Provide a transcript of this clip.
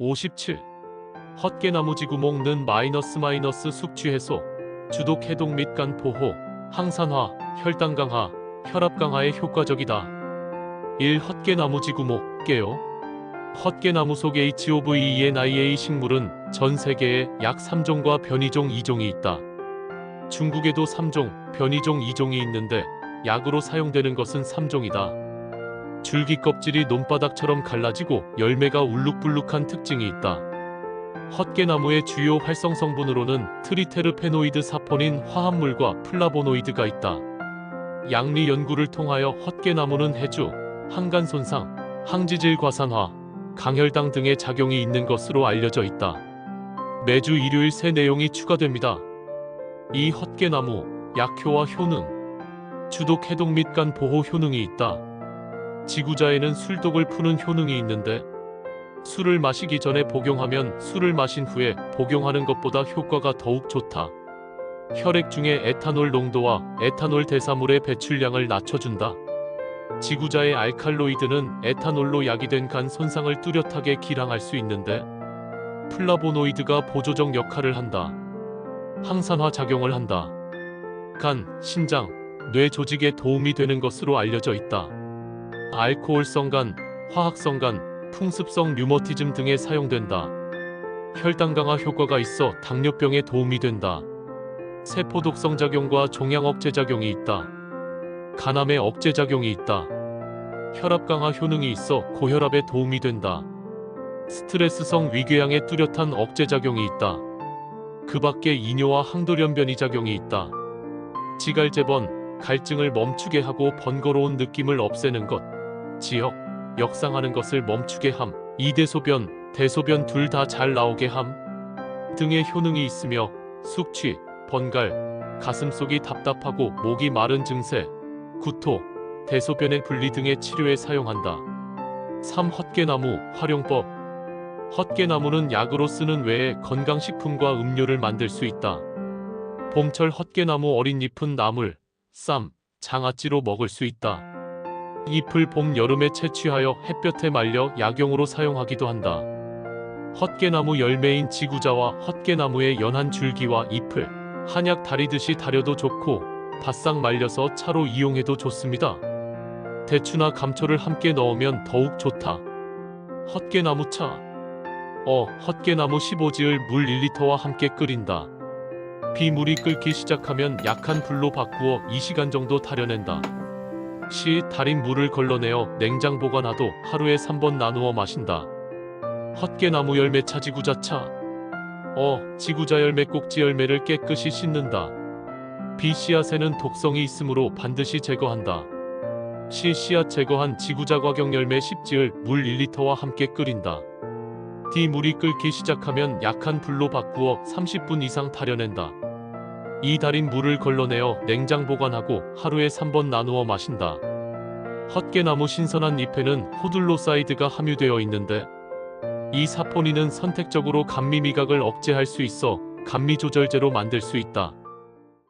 57. 헛개나무 지구목는 마이너스 마이너스 숙취 해소, 주독 해독 및 간 보호, 항산화, 혈당 강화, 혈압 강화에 효과적이다. 1. 헛개나무 지구목 깨요. 헛개나무 속 HOVENIA 식물은 전 세계에 약 3종과 변이종 2종이 있다. 중국에도 3종, 변이종 2종이 있는데 약으로 사용되는 것은 3종이다. 줄기 껍질이 논바닥처럼 갈라지고 열매가 울룩불룩한 특징이 있다. 헛개나무의 주요 활성 성분으로는 트리테르페노이드 사포닌 화합물과 플라보노이드가 있다. 양리 연구를 통하여 헛개나무는 해주, 항간 손상, 항지질 과산화, 강혈당 등의 작용이 있는 것으로 알려져 있다. 매주 일요일 새 내용이 추가됩니다. 이 헛개나무 약효와 효능 주독 해독 및 간 보호 효능이 있다. 지구자에는 술독을 푸는 효능이 있는데 술을 마시기 전에 복용하면 술을 마신 후에 복용하는 것보다 효과가 더욱 좋다. 혈액 중의 에탄올 농도와 에탄올 대사물의 배출량을 낮춰준다. 지구자의 알칼로이드는 에탄올로 야기된 간 손상을 뚜렷하게 기량할 수 있는데 플라보노이드가 보조적 역할을 한다. 항산화 작용을 한다. 간, 신장, 뇌 조직에 도움이 되는 것으로 알려져 있다. 알코올성 간, 화학성 간, 풍습성 류머티즘 등에 사용된다. 혈당 강화 효과가 있어 당뇨병에 도움이 된다. 세포 독성 작용과 종양 억제 작용이 있다. 간암의 억제 작용이 있다. 혈압 강화 효능이 있어 고혈압에 도움이 된다. 스트레스성 위궤양에 뚜렷한 억제 작용이 있다. 그 밖에 이뇨와 항돌연변이 작용이 있다. 지갈 재번, 갈증을 멈추게 하고 번거로운 느낌을 없애는 것, 지역, 역상하는 것을 멈추게 함, 이대소변, 대소변 둘 다 잘 나오게 함 등의 효능이 있으며 숙취, 번갈, 가슴속이 답답하고 목이 마른 증세, 구토, 대소변의 분리 등의 치료에 사용한다. 3. 헛개나무 활용법 헛개나무는 약으로 쓰는 외에 건강식품과 음료를 만들 수 있다. 봄철 헛개나무 어린 잎은 나물, 쌈, 장아찌로 먹을 수 있다. 잎을 봄 여름에 채취하여 햇볕에 말려 약용으로 사용하기도 한다. 헛개나무 열매인 지구자와 헛개나무의 연한 줄기와 잎을 한약 다리듯이 다려도 좋고 바싹 말려서 차로 이용해도 좋습니다. 대추나 감초를 함께 넣으면 더욱 좋다. 헛개나무 차. 어, 헛개나무 15지을 물 1리터와 함께 끓인다. 비물이 끓기 시작하면 약한 불로 바꾸어 2시간 정도 달여낸다. 시 달인 물을 걸러내어 냉장 보관하도 하루에 3번 나누어 마신다. 헛개나무 열매 차 지구자차. 어, 지구자 열매 꼭지 열매를 깨끗이 씻는다. 비 씨앗에는 독성이 있으므로 반드시 제거한다. 씨 씨앗 제거한 지구자 과경 열매 10지을 물 1리터와 함께 끓인다. D 물이 끓기 시작하면 약한 불로 바꾸어 30분 이상 달여낸다. 이 달인 물을 걸러내어 냉장 보관하고 하루에 3번 나누어 마신다. 헛개나무 신선한 잎에는 호들로사이드가 함유되어 있는데 이 사포닌은 선택적으로 감미 미각을 억제할 수 있어 감미 조절제로 만들 수 있다.